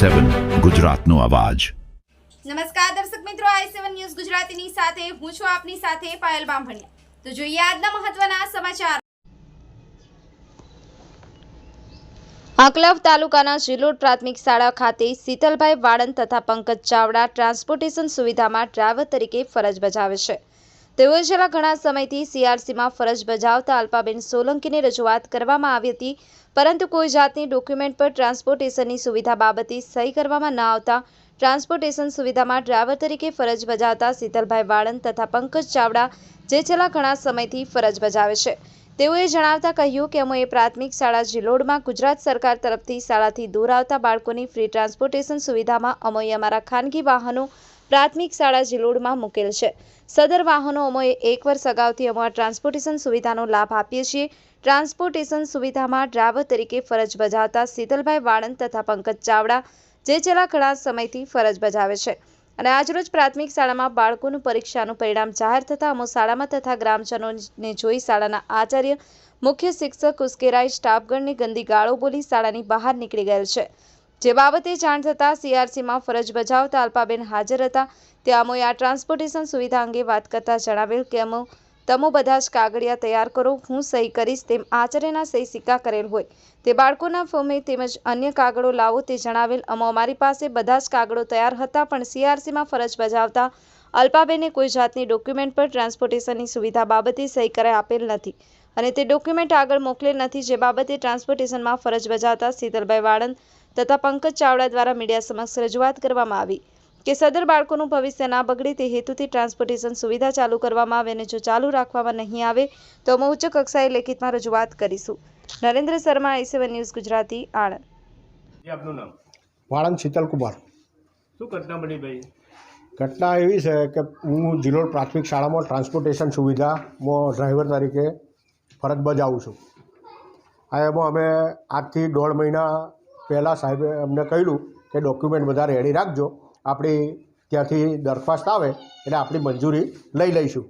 સેવન ગુજરાતનો અવાજ. નમસ્કાર દર્શક મિત્રો આઈ સેવન ન્યૂઝ ગુજરાતીની સાથે હું છું આપની સાથે પાયલ બામભણિયા. તો જોઈએ આજના મહત્વના સમાચાર. આંકલાવ તાલુકાના જિલોડ પ્રાથમિક શાળા ખાતે શીતલભાઈ વાળંદ તથા પંકજ ચાવડા ટ્રાન્સપોર્ટેશન સુવિધામાં ડ્રાઈવર તરીકે ફરજ બજાવે છે. તેઓએ છેલ્લા ઘણા સમયથી સીઆરસીમાં ફરજ બજાવતા અલ્પાબેન સોલંકીને રજૂઆત કરવામાં આવી હતી. પરંતુ કોઈ જાતની ડોક્યુમેન્ટ પર ટ્રાન્સપોર્ટેશનની સુવિધા બાબતે સહી કરવામાં ન આવતા ટ્રાન્સપોર્ટેશન સુવિધામાં ડ્રાઈવર તરીકે ફરજ બજાવતા શીતલભાઈ વાળંદ તથા પંકજ ચાવડા જે છેલ્લા ઘણા સમયથી ફરજ બજાવે છે. તેઓએ જણાવતા કહ્યું કે અમોએ પ્રાથમિક શાળા જિલોડમાં ગુજરાત સરકાર તરફથી શાળાથી દૂર આવતા બાળકોની ફ્રી ટ્રાન્સપોર્ટેશન સુવિધામાં અમોએ અમારા ખાનગી વાહનો પ્રાથમિક શાળા જિલોડમાં મૂકેલ છે. સદર વાહનો અમોએ એક વર્ષ અગાઉથી અમારા ટ્રાન્સપોર્ટેશન સુવિધાનો લાભ આપીએ છીએ. ટ્રાન્સપોર્ટેશન સુવિધામાં ડ્રાઈવર તરીકે ફરજ બજાવતા શીતલભાઈ વાળંદ તથા પંકજ ચાવડા જે છેલ્લા ઘણા સમયથી ફરજ બજાવે છે. અને આજરોજ પ્રાથમિક શાળામાં બાળકોનું પરીક્ષાનું પરિણામ જાહેર થતાં અમો શાળામાં તથા ગ્રામજનોને જોઈ શાળાના આચાર્ય, મુખ્ય શિક્ષક ઉશ્કેરાઈ સ્ટાફગણને ગંદી ગાળો બોલી શાળાની બહાર નીકળી ગયેલ છે. જે બાબતે જાણ થતાં સીઆરસીમાં ફરજ બજાવતા અલ્પાબેન હાજર હતા. ત્યાં અમોએ આ ટ્રાન્સપોર્ટેશન સુવિધા અંગે વાત કરતા જણાવેલ કે અમો તમો બધા જ કાગળિયા તૈયાર કરો, હું સહી કરીશ તેમ આચાર્યના સહી સિક્કા કરેલ હોય. તે બાળકોના ફોર્મે તેમજ અન્ય કાગળો લાવો તે જણાવેલ અમો અમારી પાસે બધા જ કાગળો તૈયાર હતા, પણ સીઆરસીમાં ફરજ બજાવતા અલ્પાબેને કોઈ જાતની ડોક્યુમેન્ટ પર ટ્રાન્સપોર્ટેશનની સુવિધા બાબતે સહી કરાઈ આપેલ નથી અને તે ડોક્યુમેન્ટ આગળ મોકલેલ નથી, જે બાબતે ટ્રાન્સપોર્ટેશનમાં ફરજ બજાવતા શીતલભાઈ વાળંદ તથા પંકજ ચાવડા દ્વારા મીડિયા સમક્ષ રજૂઆત કરવામાં આવી. કે સદર બાળકોનું ભવિષ્ય ના બગડે તે હેતુથી ટ્રાન્સપોર્ટેશન સુવિધા ચાલુ કરવામાં આવે અને જો ચાલુ રાખવામાં નહીં આવે તો અમે ઉચ્ચ કક્ષાએ લેખિતમાં રજૂઆત કરીશું. Narendra Sharma I seven news Gujarati Anand. આપનું નામ? વાળંદ શીતલકુમાર. શું ઘટના બની ભાઈ? ઘટના એવી છે કે હું જિલોડ પ્રાથમિક શાળામાં ટ્રાન્સપોર્ટેશન સુવિધામાં ડ્રાઈવર તરીકે ફરજ બજાવું છું. આ એમાં અમે આજથી દોઢ મહિના પહેલાં સાહેબે અમને કહ્યું કે ડોક્યુમેન્ટ બધા રેડી રાખજો. આપણી ત્યાંથી દરખાસ્ત આવે એટલે આપણી મંજૂરી લઈ લઈશું.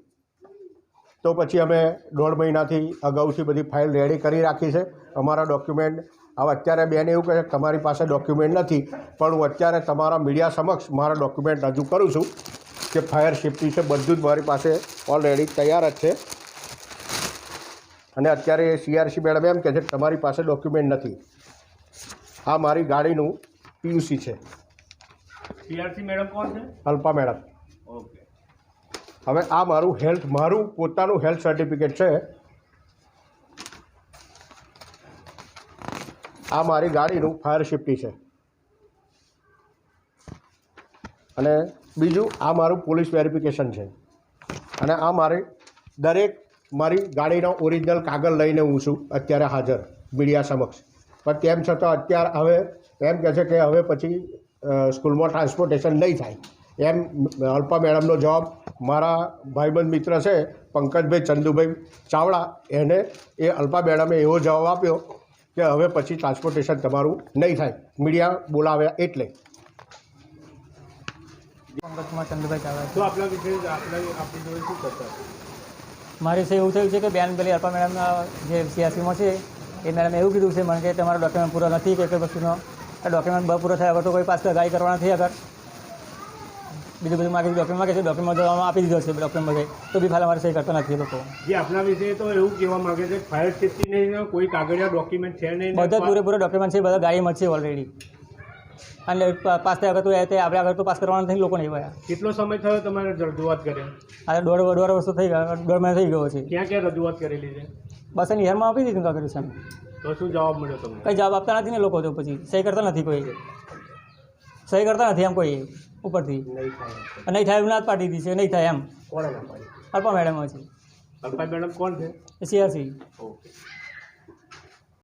તો પછી અમે દોઢ મહિનાથી અગાઉથી બધી ફાઇલ રેડી કરી રાખી છે. અમારા ડોક્યુમેન્ટ હવે અત્યારે બેન એવું કહે છે, તમારી પાસે ડોક્યુમેન્ટ નથી, પણ હું અત્યારે તમારા મીડિયા સમક્ષ મારા ડોક્યુમેન્ટ રજૂ કરું છું કે ફાયર સેફ્ટી છે, બધું જ મારી પાસે ઓલરેડી તૈયાર જ છે. અને અત્યારે સીઆરસી મેડમ એમ કહે છે કે તમારી પાસે ડોક્યુમેન્ટ નથી. આ મારી ગાડીનું પીયુસી છે. સીઆરસી મેડમ કોણ છે? અલ્પા મેડમ ઓકે હવે આ મારું હેલ્થ મારું પોતાનું હેલ્થ સર્ટિફિકેટ છે. આ મારી ગાડીનું ફાયર સેફ્ટી છે. અને બીજું આ મારું પોલીસ વેરિફિકેશન છે. અને આ મારી દરેક મારી ગાડીનો ઓરિજિનલ કાગળ લઈને હું છું અત્યારે હાજર મીડિયા સમક્ષ. પણ તેમ છતાં અત્યારે હવે એમ કહે છે કે હવે પછી સ્કૂલમાં ટ્રાન્સપોર્ટેશન નહીં થાય. એમ અલ્પા મેડમનો જવાબ મારા ભાઈબંધ મિત્ર છે પંકજભાઈ ચંદુભાઈ ચાવડા. એને એ અલ્પા મેડમે એવો જવાબ આપ્યો કે હવે પછી ટ્રાન્સપોર્ટેશન તમારું નહીં થાય. મીડિયા બોલાવ્યા એટલે. પંકજકુમાર ચંદુભાઈ ચાવડા. તો આપણા વિશે આપણી જોડે શું કરતા મારે વિશે એવું થયું છે કે બેન પેલી અલ્પા મેડમના જે સીઆરસીમાં છે એ મેડમે એવું કીધું છે મને કે તમારો ડોક્યુમેન્ટ પૂરો નથી કે કોઈ વસ્તુનો. ડોક્યુમેન્ટ બહુ પૂરો થયા વગર તો કોઈ પાસે ગાડી કરવાના નથી આગળ. બીજું બધું માગે ડોક્યુમેન્ટ માગે છે? ડોક્યુમેન્ટ આપી દીધો છે ડોક્યુમેન્ટ માગે તો બી ફાલ અમારે સહી કરતા નથી લોકો. જે આપણા વિશે તો એવું કહેવા માગે છે ફાયર સેફ્ટી નહીં કોઈ કાગળિયા ડોક્યુમેન્ટ છે નહીં બધા પૂરેપૂરા ડોક્યુમેન્ટ છે બધા ગાડીમાં છે ઓલરેડી અને પાસ થયા વગર તો એ આપણે આગળ તો પાસ કરવાના નથી લોકો નહીં ગયા કેટલો સમય થયો તમારે રજૂઆત કરે? આ દોઢ દોઢ વર્ષો થઈ ગયા દોઢ મહિના થઈ ગયો છે ક્યાં ક્યાં રજૂઆત કરેલી છે? બસ એની હેરમાં આપી દીધું કાગળ છે તો શું જવાબ મળ્યો તમને? કંઈ જવાબ આપતા નથી ને લોકો તો પછી. સહી કરતા નથી કોઈ. સહી કરતા નથી એમ કોઈ ઉપરથી. નહીં થાય નહીં થાય ના જ પાડી દીધી છે નહીં થાય એમ. કોણે ના પાડી અલ્પા મેડમ છે. અલ્પા મેડમ કોણ છે? CRC okay.